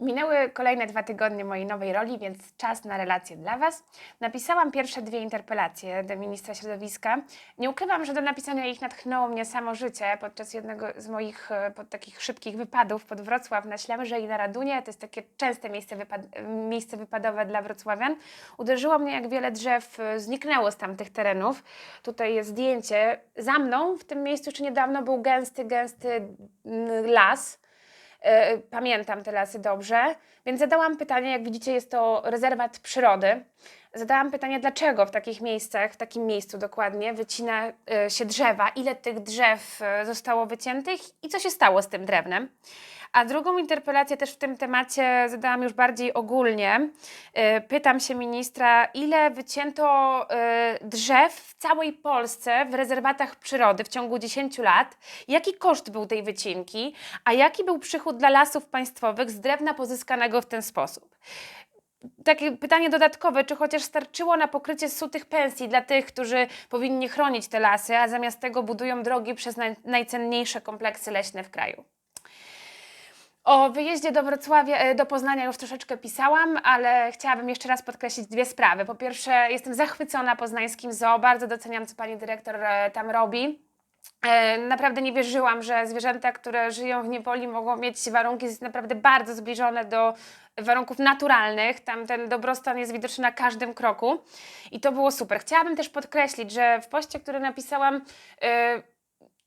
Minęły kolejne dwa tygodnie mojej nowej roli, więc czas na relacje dla Was. Napisałam pierwsze dwie interpelacje do ministra środowiska. Nie ukrywam, że do napisania ich natchnęło mnie samo życie podczas jednego z moich e, pod takich szybkich wypadów pod Wrocław na Ślemże i na Radunie. To jest takie częste miejsce, wypad- miejsce wypadowe dla wrocławian. Uderzyło mnie, jak wiele drzew e, zniknęło z tamtych terenów. Tutaj jest zdjęcie. Za mną w tym miejscu jeszcze niedawno był gęsty, gęsty mm, las. E, Pamiętam te lasy dobrze, więc zadałam pytanie, jak widzicie, jest to rezerwat przyrody. Zadałam pytanie, dlaczego w takich miejscach, w takim miejscu dokładnie, wycina e, się drzewa, ile tych drzew e, zostało wyciętych i co się stało z tym drewnem. A drugą interpelację też w tym temacie zadałam już bardziej ogólnie. E, Pytam się ministra, ile wycięto drzew w całej Polsce w rezerwatach przyrody w ciągu 10 lat, jaki koszt był tej wycinki, a jaki był przychód dla lasów państwowych z drewna pozyskanego w ten sposób. Takie pytanie dodatkowe, czy chociaż starczyło na pokrycie sutych pensji dla tych, którzy powinni chronić te lasy, a zamiast tego budują drogi przez naj, najcenniejsze kompleksy leśne w kraju. O wyjeździe do Wrocławia, e, do Poznania już troszeczkę pisałam, ale chciałabym jeszcze raz podkreślić dwie sprawy. Po pierwsze, jestem zachwycona poznańskim zoo, bardzo doceniam, co pani dyrektor e, tam robi. E, Naprawdę nie wierzyłam, że zwierzęta, które żyją w niewoli, mogą mieć warunki naprawdę bardzo zbliżone do warunków naturalnych. Tam ten dobrostan jest widoczny na każdym kroku i to było super. Chciałabym też podkreślić, że w poście, który napisałam, e,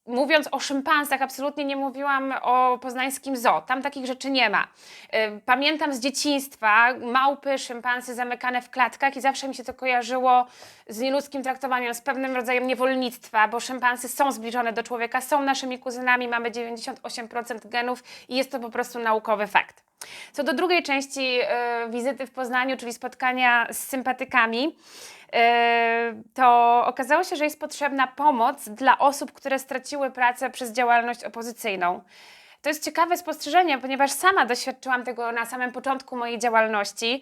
mówiąc o szympansach, absolutnie nie mówiłam o poznańskim zoo. Tam takich rzeczy nie ma. Y, Pamiętam z dzieciństwa małpy, szympansy zamykane w klatkach i zawsze mi się to kojarzyło z nieludzkim traktowaniem, z pewnym rodzajem niewolnictwa, bo szympansy są zbliżone do człowieka, są naszymi kuzynami, mamy 98% genów i jest to po prostu naukowy fakt. Co do drugiej części y, wizyty w Poznaniu, czyli spotkania z sympatykami, y, okazało się, że jest potrzebna pomoc dla osób, które straciły pracę przez działalność opozycyjną. To jest ciekawe spostrzeżenie, ponieważ sama doświadczyłam tego na samym początku mojej działalności,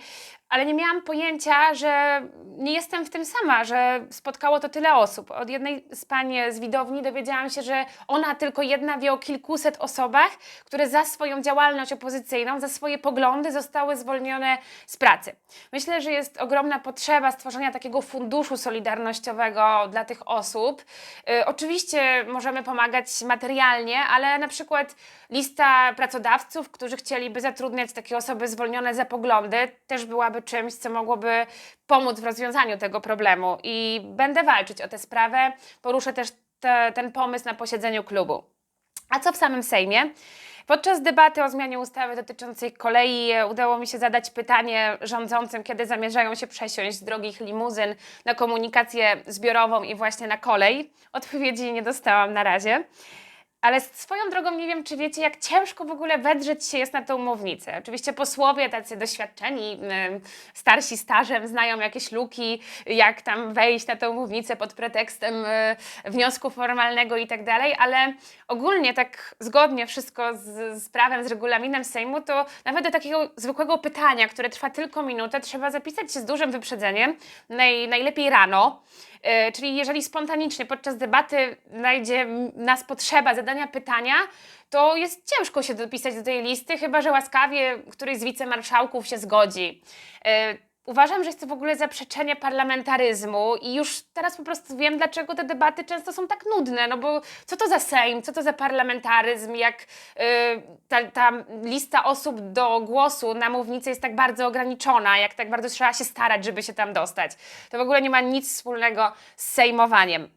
ale nie miałam pojęcia, że nie jestem w tym sama, że spotkało to tyle osób. Od jednej z pań z widowni dowiedziałam się, że ona tylko jedna wie o kilkuset osobach, które za swoją działalność opozycyjną, za swoje poglądy zostały zwolnione z pracy. Myślę, że jest ogromna potrzeba stworzenia takiego funduszu solidarnościowego dla tych osób. Y, oczywiście możemy pomagać materialnie, ale na przykład lista pracodawców, którzy chcieliby zatrudniać takie osoby zwolnione za poglądy, też byłaby czymś, co mogłoby pomóc w rozwiązaniu tego problemu. I będę walczyć o tę sprawę. Poruszę też te, ten pomysł na posiedzeniu klubu. A co w samym Sejmie? Podczas debaty o zmianie ustawy dotyczącej kolei udało mi się zadać pytanie rządzącym, kiedy zamierzają się przesiąść z drogich limuzyn na komunikację zbiorową i właśnie na kolej. Odpowiedzi nie dostałam na razie. Ale swoją drogą nie wiem, czy wiecie, jak ciężko w ogóle wedrzeć się jest na tą mównicę. Oczywiście posłowie tacy doświadczeni, starsi stażem, znają jakieś luki, jak tam wejść na tą mównicę pod pretekstem y, wniosku formalnego i tak dalej, ale ogólnie tak zgodnie wszystko z, z prawem, z regulaminem Sejmu, to nawet do takiego zwykłego pytania, które trwa tylko minutę, trzeba zapisać się z dużym wyprzedzeniem, naj, najlepiej rano. E, Czyli jeżeli spontanicznie podczas debaty znajdzie nas potrzeba zadania pytania, to jest ciężko się dopisać do tej listy, chyba że łaskawie któryś z wicemarszałków się zgodzi. Uważam, że jest to w ogóle zaprzeczenie parlamentaryzmu i już teraz po prostu wiem, dlaczego te debaty często są tak nudne, no bo co to za Sejm, co to za parlamentaryzm, jak y, ta, ta lista osób do głosu na mównicy jest tak bardzo ograniczona, jak tak bardzo trzeba się starać, żeby się tam dostać. To w ogóle nie ma nic wspólnego z sejmowaniem.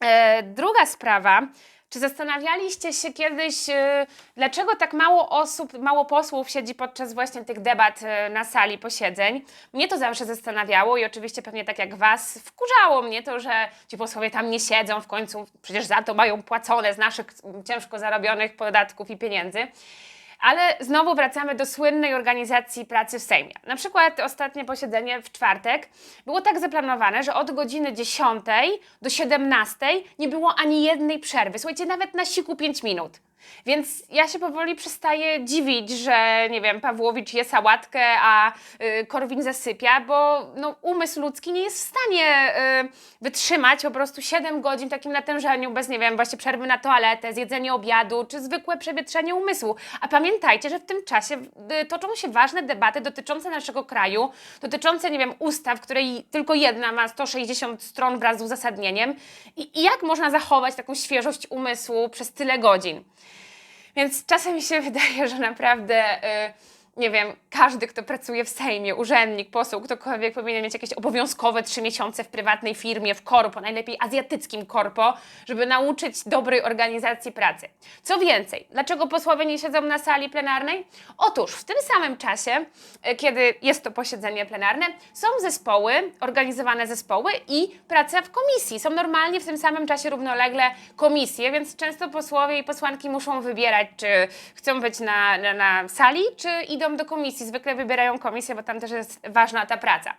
E, druga sprawa. Czy zastanawialiście się kiedyś, e, dlaczego tak mało osób, mało posłów siedzi podczas właśnie tych debat e, na sali posiedzeń? Mnie to zawsze zastanawiało i oczywiście pewnie tak jak Was, wkurzało mnie to, że ci posłowie tam nie siedzą, w końcu przecież za to mają płacone z naszych ciężko zarobionych podatków i pieniędzy. Ale znowu wracamy do słynnej organizacji pracy w Sejmie. Na przykład ostatnie posiedzenie w czwartek było tak zaplanowane, że od godziny 10 do 17 nie było ani jednej przerwy. Słuchajcie, nawet na siku 5 minut. Więc ja się powoli przestaję dziwić, że nie wiem, Pawłowicz je sałatkę, a y, Korwin zasypia, bo no, umysł ludzki nie jest w stanie y, wytrzymać po prostu 7 godzin w takim natężeniu bez, nie wiem, właśnie przerwy na toaletę, zjedzenie obiadu czy zwykłe przewietrzenie umysłu. A pamiętajcie, że w tym czasie y, toczą się ważne debaty dotyczące naszego kraju, dotyczące, nie wiem, ustaw, której tylko jedna ma 160 stron wraz z uzasadnieniem. I, i jak można zachować taką świeżość umysłu przez tyle godzin? Więc czasem mi się wydaje, że naprawdę, y, nie wiem, każdy, kto pracuje w Sejmie, urzędnik, poseł, ktokolwiek powinien mieć jakieś obowiązkowe trzy miesiące w prywatnej firmie, w korpo, najlepiej azjatyckim korpo, żeby nauczyć dobrej organizacji pracy. Co więcej, dlaczego posłowie nie siedzą na sali plenarnej? Otóż w tym samym czasie, y, kiedy jest to posiedzenie plenarne, są zespoły, organizowane zespoły i praca w komisji. Są normalnie w tym samym czasie równolegle komisje, więc często posłowie i posłanki muszą wybierać, czy chcą być na, na, na sali, czy idą do komisji. Zwykle wybierają komisję, bo tam też jest ważna ta praca.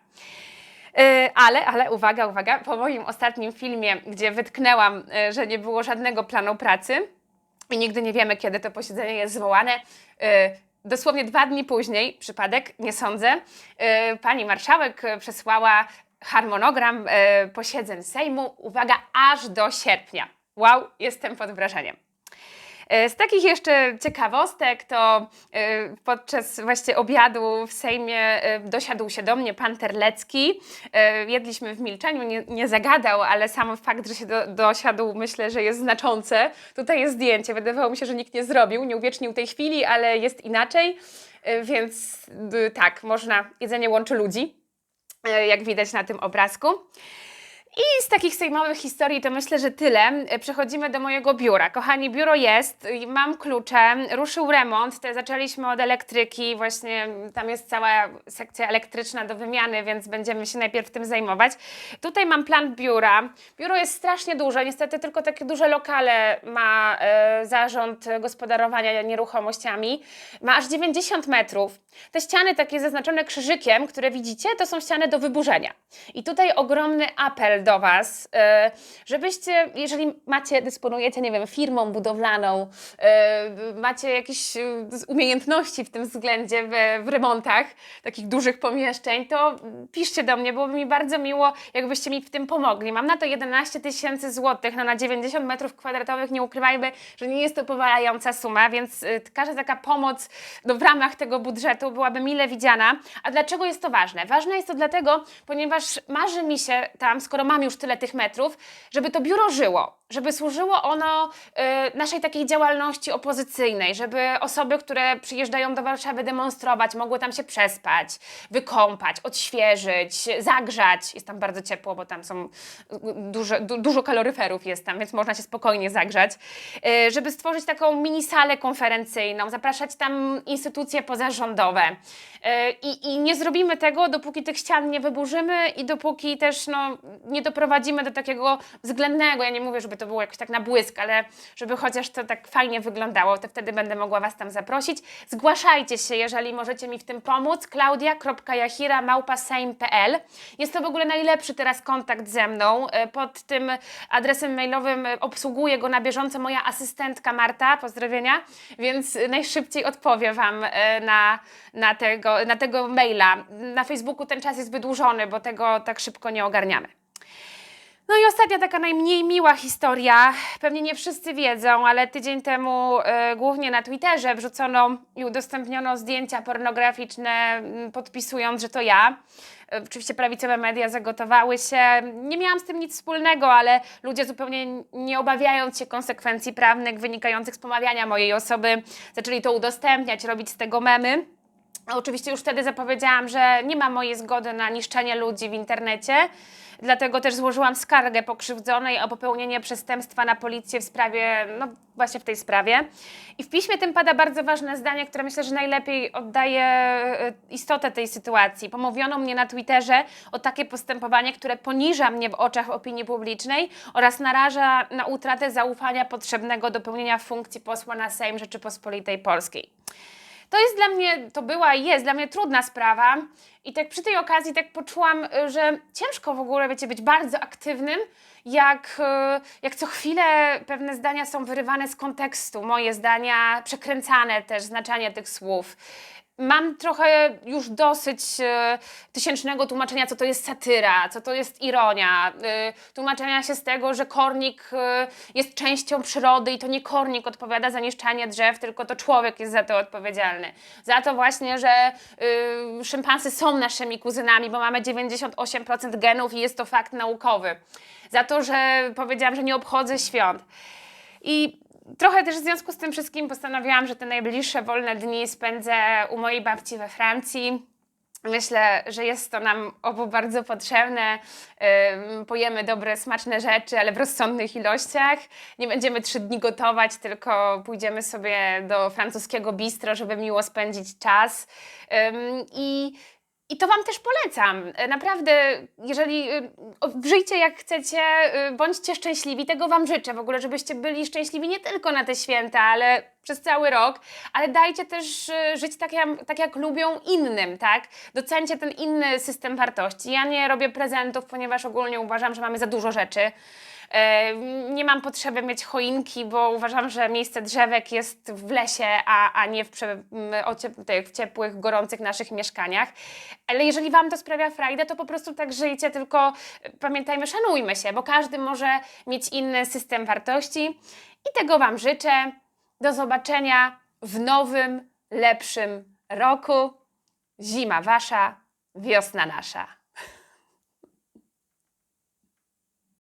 Yy, Ale, ale uwaga, uwaga, po moim ostatnim filmie, gdzie wytknęłam, yy, że nie było żadnego planu pracy i nigdy nie wiemy, kiedy to posiedzenie jest zwołane, yy, dosłownie dwa dni później, przypadek, nie sądzę, pani marszałek przesłała harmonogram posiedzeń Sejmu, uwaga, aż do sierpnia. Wow, jestem pod wrażeniem. E, Z takich jeszcze ciekawostek to e, podczas właśnie obiadu w Sejmie e, dosiadł się do mnie pan Terlecki. Jedliśmy w milczeniu, nie, nie zagadał, ale sam fakt, że się do, dosiadł, myślę, że jest znaczące. Tutaj jest zdjęcie, wydawało mi się, że nikt nie zrobił, nie uwiecznił tej chwili, ale jest inaczej, więc tak, można, jedzenie łączy ludzi, jak widać na tym obrazku. I z takich sejmowych historii to myślę, że tyle. E, Przechodzimy do mojego biura. Kochani, biuro jest, i mam klucze, ruszył remont, te zaczęliśmy od elektryki, właśnie tam jest cała sekcja elektryczna do wymiany, więc będziemy się najpierw tym zajmować. Tutaj mam plan biura. Biuro jest strasznie duże, niestety tylko takie duże lokale ma e, zarząd gospodarowania nieruchomościami. Ma aż 90 metrów. Te ściany takie zaznaczone krzyżykiem, które widzicie, to są ściany do wyburzenia. I tutaj ogromny apel do Was, e, żebyście, jeżeli macie, dysponujecie, nie wiem, firmą budowlaną, e, macie jakieś e, umiejętności w tym względzie w, w remontach takich dużych pomieszczeń, to piszcie do mnie, byłoby mi bardzo miło, jakbyście mi w tym pomogli. Mam na to 11 tysięcy złotych, no na 90 metrów kwadratowych, nie ukrywajmy, że nie jest to powalająca suma, więc każda taka pomoc no, w ramach tego budżetu byłaby mile widziana. A dlaczego jest to ważne? Ważne jest to dlatego, ponieważ marzy mi się tam, skoro mam już tyle tych metrów, żeby to biuro żyło, żeby służyło ono y, naszej takiej działalności opozycyjnej, żeby osoby, które przyjeżdżają do Warszawy demonstrować, mogły tam się przespać, wykąpać, odświeżyć, zagrzać. Jest tam bardzo ciepło, bo tam są y, duże, du, dużo kaloryferów jest tam, więc można się spokojnie zagrzać. Y, żeby stworzyć taką mini salę konferencyjną, zapraszać tam instytucje pozarządowe. I, I nie zrobimy tego, dopóki tych ścian nie wyburzymy i dopóki też no, nie doprowadzimy do takiego względnego, ja nie mówię, żeby to było jakoś tak na błysk, ale żeby chociaż to tak fajnie wyglądało, to wtedy będę mogła Was tam zaprosić. Zgłaszajcie się, jeżeli możecie mi w tym pomóc. klaudia.jachira.małpa.sejm.pl Jest to w ogóle najlepszy teraz kontakt ze mną. E, Pod tym adresem mailowym obsługuje go na bieżąco moja asystentka Marta, pozdrowienia, więc najszybciej odpowie Wam e, na, na, tego, na tego maila. Na Facebooku ten czas jest wydłużony, bo tego tak szybko nie ogarniamy. No i ostatnia taka najmniej miła historia. Pewnie nie wszyscy wiedzą, ale tydzień temu e, głównie na Twitterze wrzucono i udostępniono zdjęcia pornograficzne, podpisując, że to ja. E, Oczywiście prawicowe media zagotowały się. Nie miałam z tym nic wspólnego, ale ludzie zupełnie nie obawiając się konsekwencji prawnych wynikających z pomawiania mojej osoby, zaczęli to udostępniać, robić z tego memy. Oczywiście już wtedy zapowiedziałam, że nie ma mojej zgody na niszczenie ludzi w internecie. Dlatego też złożyłam skargę pokrzywdzonej o popełnienie przestępstwa na policję w sprawie, no właśnie w tej sprawie. I w piśmie tym pada bardzo ważne zdanie, które myślę, że najlepiej oddaje e, istotę tej sytuacji. Pomówiono mnie na Twitterze o takie postępowanie, które poniża mnie w oczach opinii publicznej oraz naraża na utratę zaufania potrzebnego do pełnienia funkcji posła na Sejm Rzeczypospolitej Polskiej. To jest dla mnie, to była i jest dla mnie trudna sprawa. I tak przy tej okazji tak poczułam, y, że ciężko w ogóle, wiecie, być bardzo aktywnym, jak, y, jak co chwilę pewne zdania są wyrywane z kontekstu. Moje zdania, przekręcane też znaczenie tych słów. Mam trochę już dosyć e, tysięcznego tłumaczenia, co to jest satyra, co to jest ironia, e, tłumaczenia się z tego, że kornik e, jest częścią przyrody i to nie kornik odpowiada za niszczanie drzew, tylko to człowiek jest za to odpowiedzialny. Za to właśnie, że e, szympansy są naszymi kuzynami, bo mamy 98% genów i jest to fakt naukowy. Za to, że powiedziałam, że nie obchodzę świąt. I trochę też w związku z tym wszystkim postanowiłam, że te najbliższe wolne dni spędzę u mojej babci we Francji. Myślę, że jest to nam obu bardzo potrzebne. Pojemy dobre, smaczne rzeczy, ale w rozsądnych ilościach. Nie będziemy trzy dni gotować, tylko pójdziemy sobie do francuskiego bistro, żeby miło spędzić czas. I i to Wam też polecam. E, Naprawdę, jeżeli y, żyjcie jak chcecie, y, bądźcie szczęśliwi. Tego Wam życzę w ogóle, żebyście byli szczęśliwi nie tylko na te święta, ale przez cały rok, ale dajcie też y, żyć tak jak, tak, jak lubią innym, tak? Docencie ten inny system wartości. Ja nie robię prezentów, ponieważ ogólnie uważam, że mamy za dużo rzeczy. E, Nie mam potrzeby mieć choinki, bo uważam, że miejsce drzewek jest w lesie, a, a nie w, prze, w ciepłych, gorących naszych mieszkaniach. Ale jeżeli Wam to sprawia frajdę, to po prostu tak żyjcie, tylko pamiętajmy, szanujmy się, bo każdy może mieć inny system wartości. I tego Wam życzę. Do zobaczenia w nowym, lepszym roku. Zima Wasza, wiosna nasza.